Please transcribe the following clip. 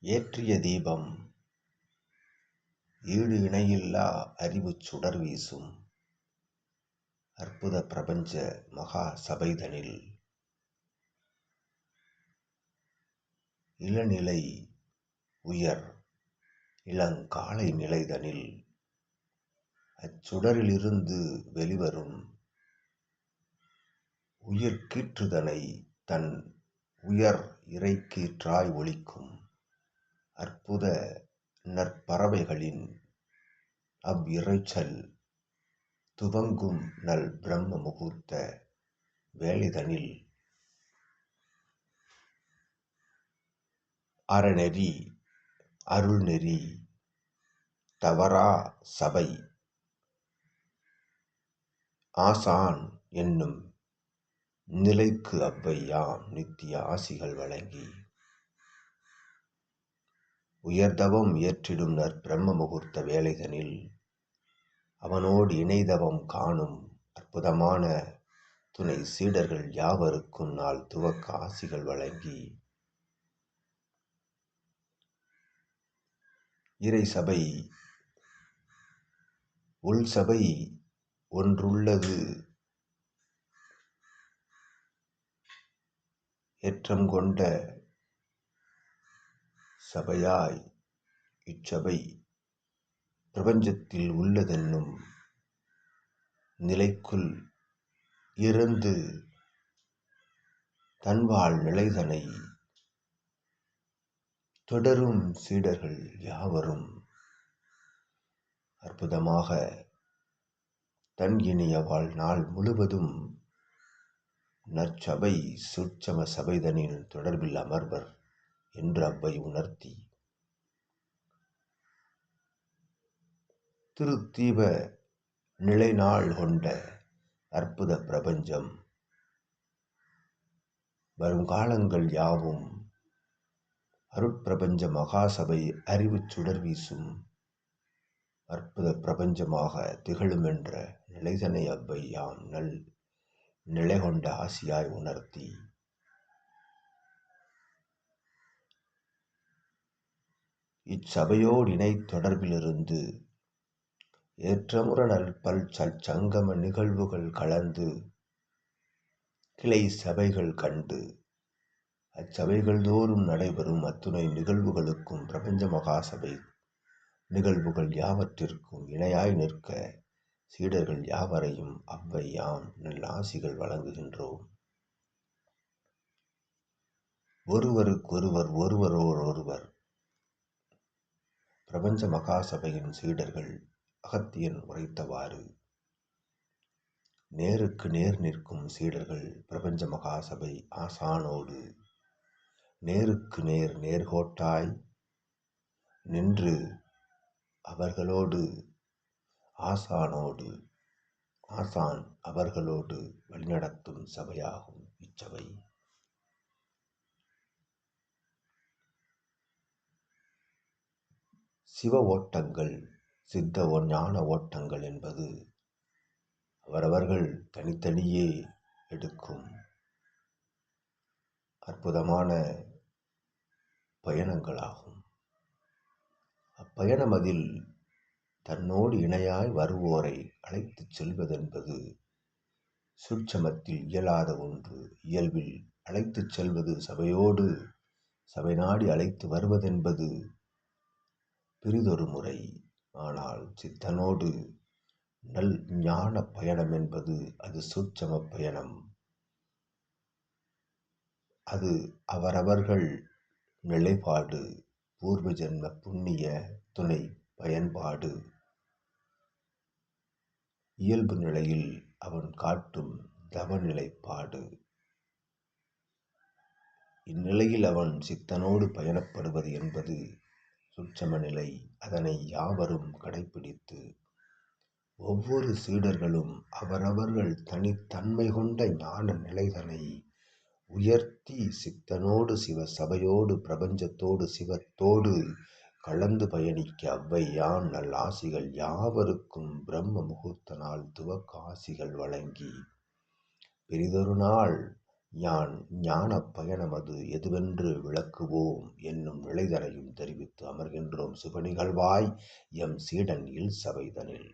ஏற்றிய தீபம் ஈடு இணையில்லா அறிவுச் சுடர் வீசும். அற்புத பிரபஞ்ச மகா சபைதனில் இளநிலை உயர் இளங்காலை நிலைதனில் அச்சுடரிலிருந்து வெளிவரும் உயிர்கீற்றுதனை தன் உயர் இறைக்கீற்றாய் ஒழிக்கும். அற்புத நற்பறவைகளின் அவ்விரைச்சல் துவங்கும் நல் பிரம்ம முகூர்த்த வேலைதனில் அறநெறி அருள்நெறி தவறா சபை ஆசான் என்னும் நிலைக்கு அவ்வையாம் நித்திய ஆசிகள் வழங்கி உயர்தவம் இயற்றிடும் நற்பிரம்ம முகூர்த்த வேலைகளில் அவனோடு இணைதவம் காணும் அற்புதமான துணை சீடர்கள் யாவருக்கும் நாள் துவக்க ஆசிகள் வழங்கி இறை சபை உள் சபை ஒன்றுள்ளது. ஏற்றம் கொண்ட சபையாய் இச்சபை பிரபஞ்சத்தில் உள்ளதென்னும் நிலைக்குள் இருந்து தன்வாழ் நிலைதனை தொடரும் சீடர்கள் யாவரும் அற்புதமாக தன் இனிய வாழ்நாள் முழுவதும் நற்சபை சுட்சம சபைதனின் தொடர்பில் அமர்வர் என்று அவ்வை உணர்த்தி. திருத்தீப நிலைநாள் கொண்ட அற்புத பிரபஞ்சம். வருங்காலங்கள் யாவும் அருட்பிரபஞ்ச மகாசபை அறிவுச் சுடர் வீசும். அற்புத பிரபஞ்சமாக திகழும் என்ற நிலைதனை அவ்வை யாம் நல் நிலை கொண்ட ஆசியாய் உணர்த்தி. இச்சபையோடு இணை தொடர்பிலிருந்து ஏற்றமுற நல்பல் சங்கம நிகழ்வுகள் கலந்து கிளை சபைகள் கண்டு அச்சபைகள் தோறும் நடைபெறும் அத்துணை நிகழ்வுகளுக்கும் பிரபஞ்ச மகாசபை நிகழ்வுகள் யாவற்றிற்கும் இணையாய் நிற்க சீடர்கள் யாவரையும் அவ்வை யாம் நல்ல ஆசிகள் வழங்குகின்றோம். ஒருவருக்கொருவர் ஒருவரோர் ஒருவர் பிரபஞ்ச மகாசபையின் சீடர்கள் அகத்தியன் உரைத்தவாறு. நேருக்கு நேர் நிற்கும் சீடர்கள் பிரபஞ்ச மகாசபை ஆசானோடு. நேருக்கு நேர் நேர்கோட்டாய் நின்று அவர்களோடு ஆசானோடு ஆசான் அவர்களோடு வழிநடத்தும் சபையாகும் இச்சபை. சிவ ஓட்டங்கள் சித்த ஞான ஓட்டங்கள் என்பது அவரவர்கள் தனித்தனியே எடுக்கும் அற்புதமான பயணங்களாகும். அப்பயணம் அதில் தன்னோடு இணையாய் வருவோரை அழைத்துச் செல்வதென்பது சூட்சமத்தில் இயலாத ஒன்று. இயல்பில் அழைத்துச் செல்வது சபையோடு சபை நாடி அழைத்து வருவதென்பது பிறிதொரு முறை. ஆனால் சித்தனோடு நல் ஞான பயணம் என்பது அது சூட்சம பயணம். அது அவரவர்கள் நிலைப்பாடு பூர்வ ஜென்ம புண்ணிய துணை பயன்பாடு. இயல்பு நிலையில் அவன் காட்டும் தவநிலைப்பாடு இந்நிலையில் அவன் சித்தனோடு பயணப்படுவது என்பது சுற்றமநிலை அதனை யாவரும் கடைபிடித்து ஒவ்வொரு சீடர்களும் அவரவர்கள் தனித்தன்மை கொண்ட ஞான நிலைதனை உயர்த்தி சித்தனோடு சிவ சபையோடு பிரபஞ்சத்தோடு சிவத்தோடு கலந்து பயணிக்க அவ்வையான் நல் ஆசிகள் யாவருக்கும் பிரம்ம முகூர்த்த நாள் துவக்க ஆசிகள் வழங்கி பெரிதொரு நாள் யான் ஞானப் பயணமது எதுவென்று விளக்குவோம் என்னும் நிலைதனையும் தெரிவித்து அமர்கின்றோம் சுபநிகழ்வாய் எம் சீடன் இல் சபைதனில்.